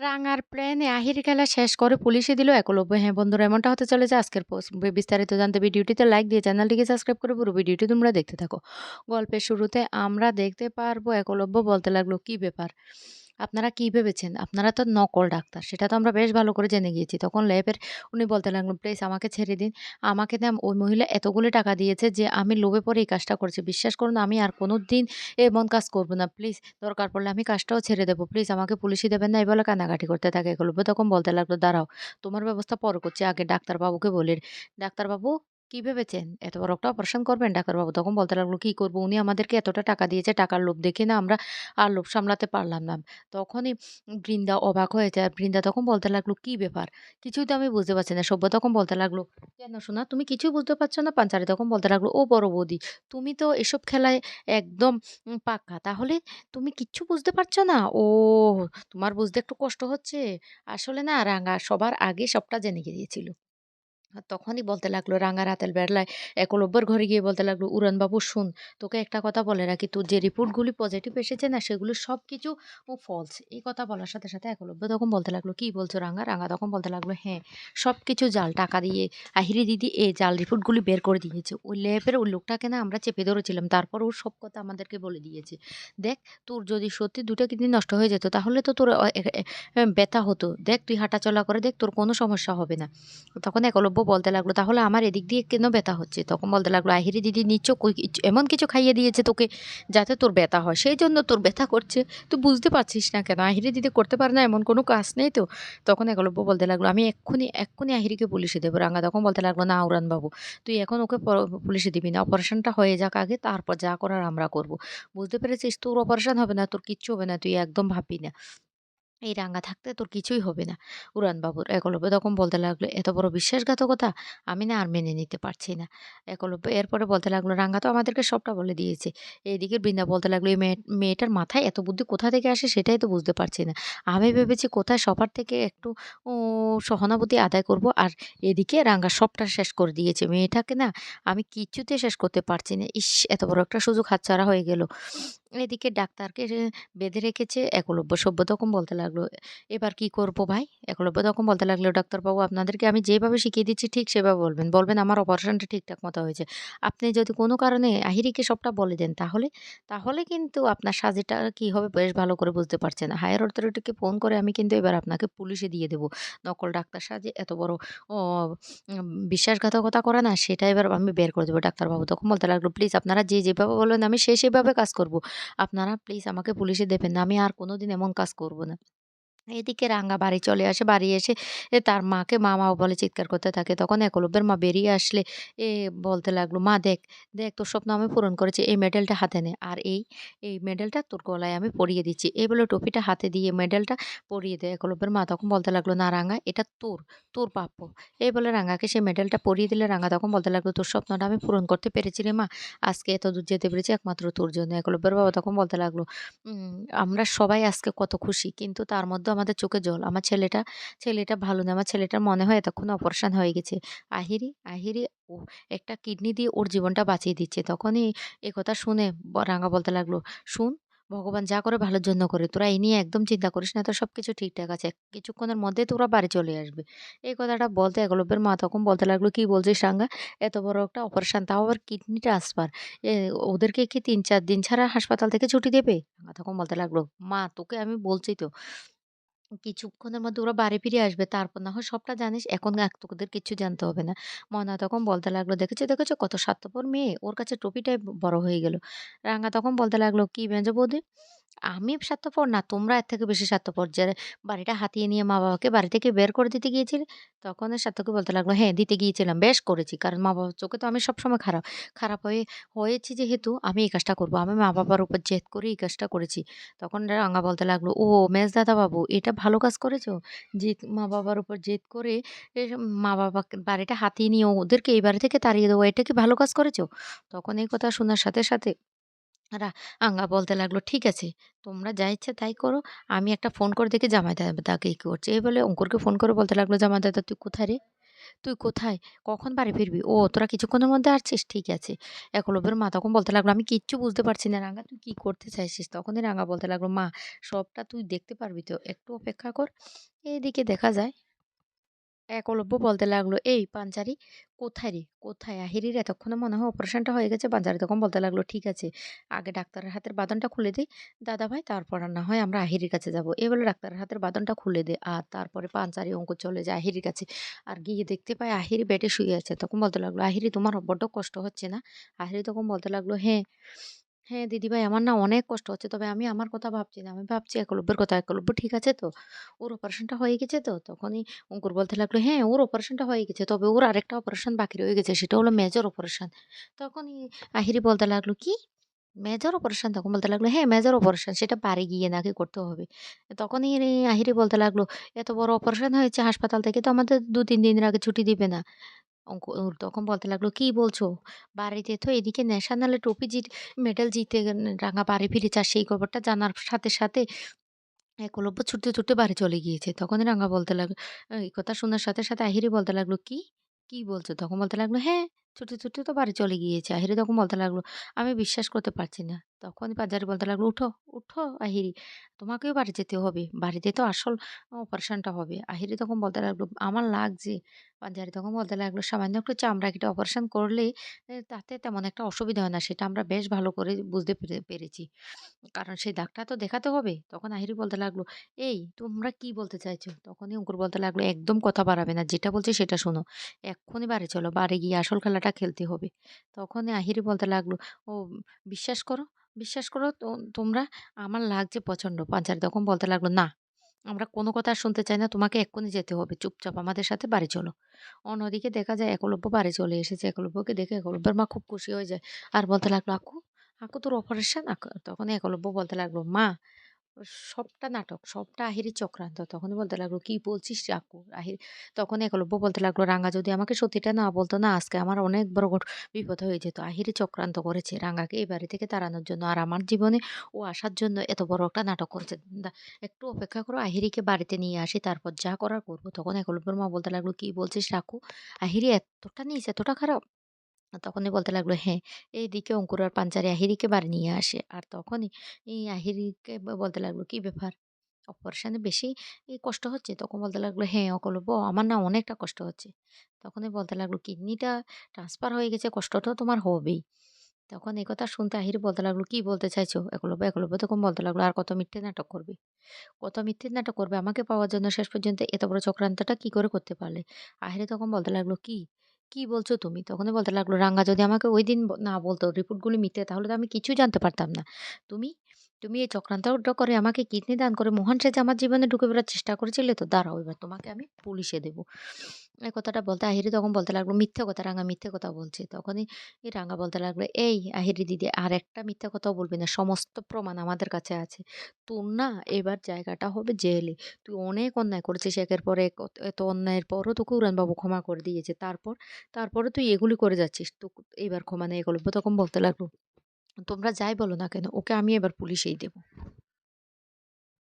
রাঙার প্ল্যানে আহির খেলা শেষ করে পুলিশে দিল একলব্য। হ্যাঁ বন্ধুরা, এমনটা হতে চলেছে আজকের পোস্ট বিস্তারিত জানতে ভিডিওটিতে লাইক দিয়ে চ্যানেলটিকে সাবস্ক্রাইব করে পুরো ভিডিওটি তোমরা দেখতে থাকো। গল্পের শুরুতে আমরা দেখতে পারব একলব্য বলতে লাগল, কি ব্যাপার? আপনারা কি ভেবেছেন? আপনারা তো নকল ডাক্তার, সেটা তো আমরা বেশ ভালো করে জেনে গিয়েছি। তখন ল্যাবের উনি বলতে লাগল প্লিজ আমাকে ছেড়ে দিন। আমাকে না ওই মহিলা এতগুলো টাকা দিয়েছে যে আমি লোভে পরে এই কাজটা করছি। বিশ্বাস করুন, আমি আর কোনো দিন এমন কাজ করব না। প্লিজ দরকার পড়লে আমি কাজটাও ছেড়ে দেবো। প্লিজ আমাকে পুলিশই দেবেন না। এই বলে কান্নাকাটি করতে থাকে এগুলো। তখন বলতে লাগল, দাঁড়াও, তোমার ব্যবস্থা পরে করছি। আগে ডাক্তারবাবুকে বলি ডাক্তারবাবু কি ভেবেছেন? এত বড় একটা অপারেশন করবেন ডাক্তারবাবু? তখন বলতে লাগল, কি করব? উনি আমাদেরকে এতটা টাকা দিয়েছে, টাকার লোভ দেখে না আমরা আর লোভ সামলাতে পারলাম না। তখনই বৃন্দা অবাক হয়ে যায়। বৃন্দা তখন বলতে লাগল, কি ব্যাপার? কিছুই তো আমি বুঝতে পারছি না। সভ্য তখন বলতে লাগল, কেন শোনা তুমি কিছুই বুঝতে পারছ না? পাঞ্চারি তখন বলতে লাগল, ও বড় বৌদি, তুমি তো এসব খেলায় একদম পাক্কা তাহলে তুমি কিচ্ছু বুঝতে পারছ না? ও, তোমার বুঝতে একটু কষ্ট হচ্ছে। আসলে না, রাঙা সবার আগে সবটা জেনে গিয়েছিল। আর তখনই বলতে লাগল রাঙা রাতের বেলায় একলব্যর ঘরে গিয়ে বলতে লাগল উড়ানবাবু শুন, তোকে একটা কথা বলে রাখি। তোর যে রিপোর্টগুলি পজিটিভ এসেছে না, সেগুলো সব কিছু ও ফলস এই কথা বলার সাথে সাথে একলব্য তখন বলতে লাগল, কি বলছো রাঙা? রাঙা তখন বলতে লাগল হ্যাঁ সব কিছু জাল, টাকা দিয়ে, আহিরি দিদি এই জাল রিপোর্টগুলি বের করে দিয়েছে। ওই ল্যাবের ওই লোকটাকে না আমরা চেপে ধরেছিলাম, তারপর ওর সব কথা আমাদেরকে বলে দিয়েছে। দেখ, তোর যদি সত্যি দুটো কিডনি নষ্ট হয়ে যেত, তাহলে তো তোর ব্যথা হতো। দেখ, তুই হাঁটাচলা করে দেখ, তোর কোনো সমস্যা হবে না। তখন একলব্য বলতে লাগল, তাহলে আমার এদিক দিয়ে কেন ব্যথা হচ্ছে? তখন বলতে লাগল আহিরি দিদি কই এমন কিছু খাইয়ে দিয়েছে তোকে যাতে তোর ব্যথা হয়। সেই জন্য তোর ব্যথা করছে। তুই বুঝতে পারছিস না কেন? আহিরি দিদি করতে পারে না, এমন কোনো কাজ নেই তো? তখন একলব্য বলতে লাগল, আমি এক্ষুনি এক্ষুনি আহিরিকে পুলিশে দেবো রাঙা। তখন বলতে লাগল, না উড়ান বাবু, তুই এখন ওকে পুলিশে দিবি না। অপারেশনটা হয়ে যাক আগে, তারপর যা করার আমরা করব। বুঝতে পেরেছিস? তোর অপারেশন হবে না, তোর কিচ্ছু হবে না, তুই একদম ভাববি না। এই রাঙা থাকতে তোর কিছুই হবে না। উড়ানবাবুর একলব্য তখন বলতে লাগল এত বড় বিশ্বাসঘাতকতা আমি না আর মেনে নিতে পারছি না। একলব্য এরপরে বলতে লাগল রাঙা তো আমাদেরকে সবটা বলে দিয়েছে। এইদিকে বৃন্দা বলতে লাগল এই মেয়ে মেয়েটার মাথায় এত বুদ্ধি কোথা থেকে আসে সেটাই তো বুঝতে পারছি না। আমি ভেবেছি কোথায় সবার থেকে একটু সহানুভূতি আদায় করব আর এদিকে রাঙা সবটা শেষ করে দিয়েছে। মেয়েটাকে না আমি কিচ্ছুতে শেষ করতে পারছি না। ইস এত বড় একটা সুযোগ হাতছাড়া হয়ে গেল। এদিকে ডাক্তারকে বেঁধে রেখেছে, একলব্য সভ্য তখন বলতে লাগল, এবার কি করব ভাই? একলব্য তখন বলতে লাগল, ডাক্তারবাবু, আপনাদেরকে আমি যেভাবে শিখিয়ে দিচ্ছি ঠিক সেভাবে বলবেন। বলবেন আমার অপারেশনটা ঠিকঠাক মতো হয়েছে। আপনি যদি কোনো কারণে আহিরিকে সবটা বলে দেন তাহলে তাহলে কিন্তু আপনার সাজিটা কি হবে বেশ ভালো করে বুঝতে পারছেন হায়ার অথরিটিকে ফোন করে আমি কিন্তু এবার আপনাকে পুলিশে দিয়ে দেবো। নকল ডাক্তার সাজে এত বড় বিশ্বাসঘাতকতা করে না, সেটা এবার আমি বের করে দেবো ডাক্তারবাবু। তখন বলতে লাগল, প্লিজ আপনারা যে যেভাবে বলবেন আমি সে সেভাবে কাজ করব। আপনারা প্লিজ আমাকে পুলিশে দেবেন না। আমি আর কোনোদিন এমন কাজ করব না। এদিকে রাঙা বাড়ি চলে আসে। বাড়ি এসে তার মাকে মা, মা বলে চিৎকার করতে থাকে। তখন একলব্যের মা বেরিয়ে আসলে এ বলতে লাগল, "মা দেখ, দেখ তোর স্বপ্ন আমি পূরণ করেছি। এই মেডেলটা হাতে নে। আর এই, এই মেডেলটা তোর গলায় আমি পরিয়ে দিচ্ছি।" এই বলে টুপিটা হাতে দিয়ে মেডেলটা পরিয়ে দেয়। একলব্যের মা তখন বলতে লাগল, "না রাঙা এটা তোর, তোর প্রাপ্য।" এই বলে রাঙাকে সেই মেডেলটা পরিয়ে দিলে রাঙা তখন বলতে লাগল, "তোর স্বপ্নটা আমি পূরণ করতে পেরেছি রে মা। আজকে এত দূর যেতে পেরেছি একমাত্র তোর জন্য।" একলব্যের বাবা তখন বলতে লাগল আমরা সবাই আজকে কত খুশি। কিন্তু তার আমাদের চোখে জল। আমার ছেলেটা, ছেলেটা ভালো না। আমার ছেলেটার মনে হয় এতক্ষণ অপারেশন হয়ে গেছে। আহিরি, আহিরি ও একটা কিডনি দিয়ে ওর জীবনটা বাঁচিয়ে দিচ্ছে। তখনই এ কথা শুনে রাঙা বলতে লাগল, "শুন, ভগবান যা করে ভালোর জন্য করে। তোরা এই নিয়ে একদম চিন্তা করিস না। তো সব কিছু ঠিকঠাক আছে। কিছুক্ষণের মধ্যেই তোরা বাড়ি চলে আসবে।" এই কথাটা বলতে একলব্যের মা তখন বলতে লাগল, "কি বলছিস রাঙা? এত বড় একটা অপারেশন তাও আবার কিডনি ট্রান্সফার। ওদেরকে কি ৩-৪ দিন ছাড়া হাসপাতাল থেকে ছুটি দেবে?" তখন বলতে লাগল, "মা তোকে আমি বলছি তো, কিছুক্ষণের মধ্যে ওরা বাড়ি ফিরে আসবে। তারপর না হয় সবটা জানিস। এখন এক তোদের কিছু জানতে হবে না।" ময়না তখন বলতে লাগল, "দেখেছ, দেখেছ কত স্বার্থপর মেয়ে। ওর কাছে টুপিটাই বড় হয়ে গেল।" রাঙা তখন বলতে লাগল, "কি মেজো বৌদি? আমি স্বার্থপর না, তোমরা এর থেকে বেশি স্বার্থপর। যে বাড়িটা হাতিয়ে নিয়ে মা-বাবাকে বাড়ি থেকে বের করে দিতে গিয়েছিলে?" তখন এ সার্থকী বলতে লাগল, "হ্যাঁ, দিতে গিয়েছিলাম। বেশ করেছি। কারণ মা-বাবার চোখে তো আমি সবসময় খারাপ। খারাপ হয়ে হয়েছি যেহেতু আমি এই কাজটা করব আমি মা-বাবার উপর জেদ করে এই কাজটা করেছি।" তখন রাঙা বলতে লাগল, "ও মেজদাদা বাবু এটা ভালো কাজ করেছ? জেদ মা-বাবার উপর জেদ করে এ মা-বাবাকে বাড়িটা হাতিয়ে নিয়ে ওদেরকে এই বাড়ি থেকে তাড়িয়ে দেবো এটা কি ভালো কাজ করেছ?" তখন এই কথা শোনার সাথে, সাথে রা আঙ্গা বলতে লাগল, "ঠিক আছে, তোমরা যা ইচ্ছা তাই করো। আমি একটা ফোন করে দেখে দেখি জামাইদাকে কি করছে।" এই বলে অঙ্কুরকে ফোন করে বলতে লাগল, "জামাইদাদা তুই কোথায় রে? তুই কোথায়? কখন বাড়ি ফিরবি? ও তোরা কিছুক্ষণের মধ্যে আসছিস? ঠিক আছে। এখন একলব্যের মা তখন বলতে লাগল, "আমি কিচ্ছু বুঝতে পারছি না রাঙা তুই কি করতে চাইছিস?" তখনই রাঙা বলতে লাগল, "মা সবটা তুই দেখতে পারবি তো? একটু অপেক্ষা কর।" এইদিকে দেখা যায় একলব্য বলতে লাগল, "এই পাঞ্চারি কোথায় রে? কোথায়? আহিরির এতক্ষণে মনে হয় অপারেশনটা হয়ে গেছে।" পাঞ্চারি তখন বলতে লাগল, "ঠিক আছে, আগে ডাক্তারের হাতের বাঁধনটা খুলে দিই দাদা ভাই তারপর না হয় আমরা আহিরির কাছে যাব।" এই বলে ডাক্তারের হাতের বাঁধনটা খুলে দেয়। আর তারপরে পাঞ্চারি অঙ্কুর চলে যায় আহিরির কাছে। আর গিয়ে দেখতে পায় আহিরি বেডে শুয়ে আছে। তখন বলতে লাগল, "আহিরি তোমার বড্ড কষ্ট হচ্ছে না?" আহিরি তখন বলতে লাগল, "হ্যাঁ, হ্যাঁ দিদিভাই আমার না অনেক কষ্ট হচ্ছে। তবে আমি আমার কথা ভাবছি না। আমি ভাবছি একলব্যের কথা। একলব্য ঠিক আছে তো? ওর অপারেশনটা হয়ে গেছে তো?" তখনই অঙ্কুর বলতে লাগল, "হ্যাঁ, ওর অপারেশনটা হয়ে গেছে। তবে ওর আরেকটা অপারেশন বাকি রয়ে গেছে। সেটা হলো মেজর অপারেশন।" তখনই আহিরি বলতে লাগল, "কি? Major operation?" তখন বলতে লাগল, "হ্যাঁ, মেজর অপারেশন। সেটা বাড়ি গিয়ে নাকি করতে হবে।" তখনই আহিরি বলতে লাগল, "এত বড় অপারেশন হয়েছে হাসপাতাল থেকে তো আমাদের ২-৩ দিনের আগে ছুটি দিবে না।" অঙ্কুর তখন বলতে লাগল, "কি বলছো? বাড়িতে তো এদিকে ন্যাশনালে ট্রফি জিত মেডেল জিতে রাঙা বাড়ি ফিরেছে। আর সেই খবরটা জানার সাথে, সাথে একলব্য ছুটতে, ছুটতে বাড়ি চলে গিয়েছে। তখনই রাঙা বলতে লাগল এই কথা শোনার সাথে, সাথে আহিরি বলতে লাগল, "কি? কি বলছো?" তখন বলতে লাগল, "হ্যাঁ, ছুটতে, ছুটতে তো বাড়ি চলে গিয়েছে।" আহিরি তখন বলতে লাগল, "আমি বিশ্বাস করতে পারছি না।" তখনই পাঞ্জারি বলতে লাগল, "উঠো, উঠো আহিরি। তোমাকেও বাড়ি যেতে হবে। বাড়িতে তো আসল অপারেশনটা হবে।" আহিরি তখন বলতে লাগল, "আমার লাগছে।" পাঞ্জারি তখন বলতে লাগল, "সামান্য একটু চামড়া কেটে অপারেশন করলে তাতে তেমন একটা অসুবিধা হয় না। সেটা আমরা বেশ ভালো করে বুঝতে পেরে পেরেছি। কারণ সেই দাগটা তো দেখাতে হবে।" তখন আহিরি বলতে লাগল, "এই তোমরা কি বলতে চাইছো?" তখনই অঙ্কুর বলতে লাগল, "একদম কথা বাড়াবে না। যেটা বলছি সেটা শোনো। এক্ষুনি বাড়ি চলো। বাড়ি গিয়ে আসল খেলাটা খেলতে হবে।" তখনই আহিরি বলতে লাগল, "ও বিশ্বাস করো, বিশ্বাস করো তোমরা আমার লাগছে প্রচণ্ড।" পাঞ্চারি তখন বলতে লাগল, "না, আমরা কোনো কথা শুনতে চাই না। তোমাকে এক্ষুনি যেতে হবে। চুপচাপ আমাদের সাথে বাড়ি চলো।" অন্যদিকে দেখা যায় একলব্য বাড়ি চলে এসেছে। একলব্যকে দেখে একলব্যের মা খুব খুশি হয়ে যায়। আর বলতে লাগল, "আকু, আকু তোর অপারেশন?" আক তখনই একলব্য বলতে লাগল, "মা সবটা নাটক, সবটা আহিরির চক্রান্ত।" তখনই বলতে লাগল, "কি বলছিস আকু?" আহিরি তখন একলব্য বলতে লাগল, "রাঙা যদি আমাকে সত্যিটা না বলতো না আজকে আমার অনেক বড় বিপদ হয়ে যেত। আহিরি চক্রান্ত করেছে রাঙাকে এই বাড়ি থেকে তাড়ানোর জন্য। আর আমার জীবনে ও আসার জন্য এত বড় একটা নাটক করেছে। একটু অপেক্ষা করো আহিরিকে বাড়িতে নিয়ে আসি তারপর যা করার করব।" তখন একলব্যের মা বলতে লাগল, "কি বলছিস রে আকু? আহিরি এতটা নিচ এতটা খারাপ?" তখনই বলতে লাগল, "হ্যাঁ।" এইদিকে অঙ্কুর আর পাঞ্চারি আহিরিকে বাড়ি নিয়ে আসে। আর তখনই এই আহিরিকে বলতে লাগল, "কি ব্যাপার? অপারেশানে বেশি ই কষ্ট হচ্ছে?" তখন বলতে লাগল, "হ্যাঁ একলব্য আমার না অনেকটা কষ্ট হচ্ছে।" তখনই বলতে লাগল, "কিডনিটা ট্রান্সফার হয়ে গেছে কষ্ট তো তোমার হবেই।" তখন এই কথা শুনতে আহির বলতে লাগল, "কি বলতে চাইছো একলব্য?" একলব্য তখন বলতে লাগল, "আর কত মিথ্যে নাটক করবে? কত মিথ্যে নাটক করবে? আমাকে পাওয়ার জন্য শেষ পর্যন্ত এত বড় চক্রান্তটা কি করে করতে পারলে?" আহিরে তখন বলতে লাগল, "কি? কি বলছো তুমি?" তখনই বলতে লাগল, "রাঙ্গা যদি আমাকে ওই দিন না বলতো রিপোর্টগুলি মিথ্যে তাহলে তো আমি কিছু জানতে পারতাম না। তুমি, তুমি এই চক্রান্তটা করে আমাকে কিডনি দান করে মহান সেজে আমার জীবনে ঢুকে বেড়ার চেষ্টা করেছিলে তো? দাঁড়াও এবার তোমাকে আমি পুলিশে দেব।" এই কথাটা বলতে আহিরি তখন বলতে লাগল, "মিথ্যে কথা রাঙা মিথ্যে কথা বলছে।" তখনই এই রাঙ্গা বলতে লাগল, "এই আহিরি দিদি আর একটা মিথ্যা কথাও বলবি না। সমস্ত প্রমাণ আমাদের কাছে আছে। তোর না এবার জায়গাটা হবে জেলে। তুই অনেক অন্যায় করেছিস একের পরে এত অন্যায়ের পরও তোকে উড়ানবাবু ক্ষমা করে দিয়েছে। তারপর, তারপরে তুই এগুলি করে যাচ্ছিস। তো এবার ক্ষমা নেই।" এগুলো তখন বলতে লাগল, "তোমরা যাই বলো না কেন ওকে আমি এবার পুলিশেই দেব।"